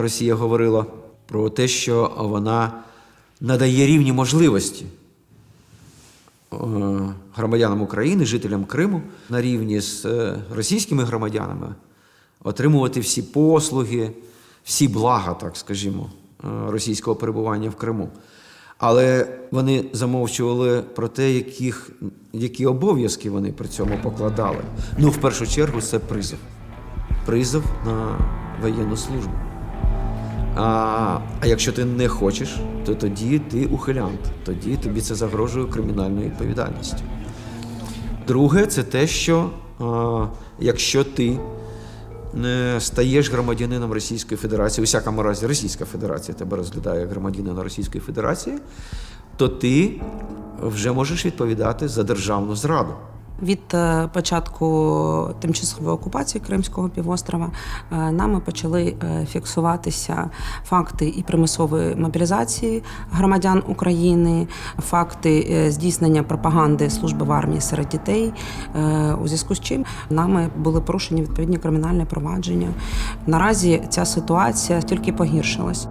Росія говорила про те, що вона надає рівні можливості е, громадянам України, жителям Криму на рівні з е, російськими громадянами отримувати всі послуги, всі блага, так скажімо, е, російського перебування в Криму. Але вони замовчували про те, яких, які обов'язки вони при цьому покладали. Ну, в першу чергу, це призов. Призов на воєнну службу. А, а якщо ти не хочеш, то тоді ти ухилянт. Тоді тобі це загрожує кримінальною відповідальністю. Друге, це те, що а, якщо ти не стаєш громадянином Російської Федерації, у всякому разі Російська Федерація тебе розглядає як громадянина Російської Федерації, то ти вже можеш відповідати за державну зраду. Від е, початку тимчасової окупації Кримського півострова е, нами почали е, фіксуватися факти і примусової мобілізації громадян України, факти здійснення пропаганди служби в армії серед дітей. У зв'язку з чим нами були порушені відповідні кримінальні провадження. Наразі ця ситуація тільки погіршилась.